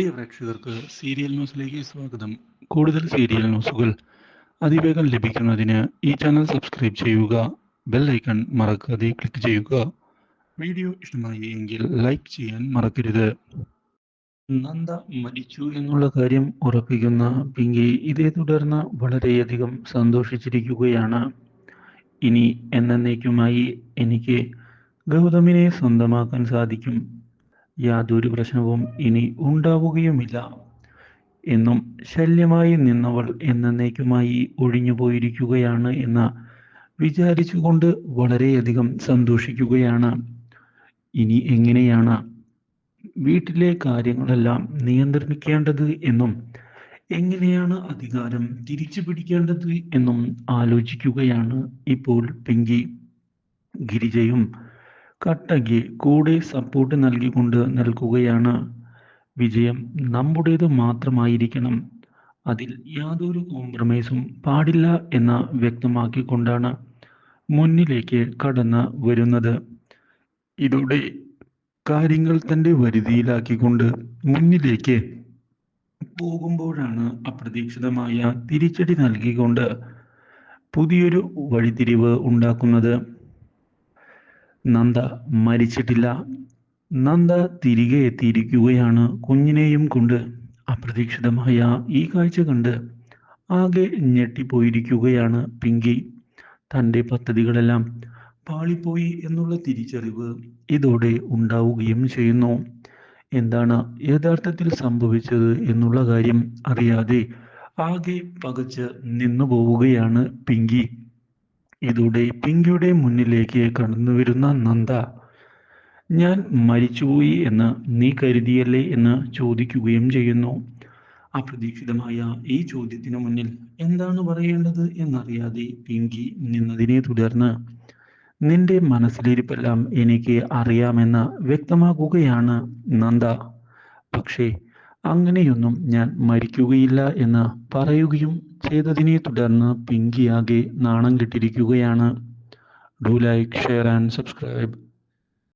പ്രിയ പ്രേക്ഷകർക്ക് സീരിയൽ ന്യൂസിലേക്ക് സ്വാഗതം. കൂടുതൽ സീരിയൽ ന്യൂസുകൾ അതിവേഗം ലഭിക്കുന്നതിന് ഈ ചാനൽ സബ്സ്ക്രൈബ് ചെയ്യുക ബെൽ ഐക്കൺ മറക്കാതെ ക്ലിക്ക് ചെയ്യുക. വീഡിയോ ഇഷ്ടമായി എങ്കിൽ ലൈക്ക് ചെയ്യാൻ മറക്കരുത്. നന്ദ മരിച്ചു എന്നുള്ള കാര്യം ഉറപ്പിക്കുന്ന പിങ്കി ഇതേ തുടർന്ന് വളരെയധികം സന്തോഷിച്ചിരിക്കുകയാണ്. ഇനി എന്നേക്കുമായി എനിക്ക് ഗൗതമിനെ സ്വന്തമാക്കാൻ സാധിക്കും. യാതൊരു പ്രശ്നവും ഇനി ഉണ്ടാവുകയുമില്ല. എന്നും ശല്യമായി നിന്നവൾ എന്നേക്കുമായി ഒഴിഞ്ഞു പോയിരിക്കുകയാണ് എന്ന് വിചാരിച്ചുകൊണ്ട് വളരെയധികം സന്തോഷിക്കുകയാണ്. ഇനി എങ്ങനെയാണ് വീട്ടിലെ കാര്യങ്ങളെല്ലാം നിയന്ത്രിക്കേണ്ടത് എന്നും എങ്ങനെയാണ് അധികാരം തിരിച്ചു പിടിക്കേണ്ടത് എന്നും ആലോചിക്കുകയാണ് ഇപ്പോൾ പിങ്കി. ഗിരിജയും കട്ടയ്ക്ക് കൂടെ സപ്പോർട്ട് നൽകിക്കൊണ്ട് നിൽക്കുകയാണ് വിജയം. നമ്മുടേത് മാത്രമായിരിക്കണം. അതിൽ യാതൊരു കോംപ്രമൈസും പാടില്ല എന്ന് വ്യക്തമാക്കിക്കൊണ്ടാണ് മുന്നിലേക്ക് കടന്ന് വരുന്നത്. ഇതോടെ കാര്യങ്ങൾ തന്റെ വരുതിയിലാക്കിക്കൊണ്ട് മുന്നിലേക്ക് പോകുമ്പോഴാണ് അപ്രതീക്ഷിതമായ തിരിച്ചടി നൽകിക്കൊണ്ട് പുതിയൊരു വഴിത്തിരിവ് ഉണ്ടാക്കുന്നത്. നന്ദ മരിച്ചിട്ടില്ല. നന്ദ തിരികെ എത്തിയിരിക്കുകയാണ് കുഞ്ഞിനെയും കൊണ്ട്. അപ്രതീക്ഷിതമായ ഈ കാഴ്ച കണ്ട് ആകെ ഞെട്ടിപ്പോയിരിക്കുകയാണ് പിങ്കി. തന്റെ പദ്ധതികളെല്ലാം പാളിപ്പോയി എന്നുള്ള തിരിച്ചറിവ് ഇതോടെ ഉണ്ടാവുകയും ചെയ്യുന്നു. എന്താണ് യഥാർത്ഥത്തിൽ സംഭവിച്ചത് എന്നുള്ള കാര്യം അറിയാതെ ആകെ പകച്ച് നിന്നു പോവുകയാണ് പിങ്കി. ഇതോടെ പിങ്കിയുടെ മുന്നിലേക്ക് കടന്നു വരുന്ന നന്ദ ഞാൻ മരിച്ചുപോയി എന്ന് നീ കരുതിയല്ലേ? എന്ന് ചോദിക്കുകയും ചെയ്യുന്നു. അപ്രതീക്ഷിതമായ ഈ ചോദ്യത്തിന് മുന്നിൽ എന്താണ് പറയേണ്ടത് എന്നറിയാതെ പിങ്കി നിന്നതിനെ തുടർന്ന് നിന്റെ മനസ്സിലിരിപ്പെല്ലാം എനിക്ക് അറിയാമെന്ന് വ്യക്തമാക്കുകയാണ് നന്ദ. പക്ഷേ അങ്ങനെയൊന്നും ഞാൻ മരിക്കുകയില്ല എന്ന് പറയുകയും ചെയ്തതിനെ തുടർന്ന് പിങ്കിയാകെ നാണം കെട്ടിരിക്കുകയാണ്. Do like share and subscribe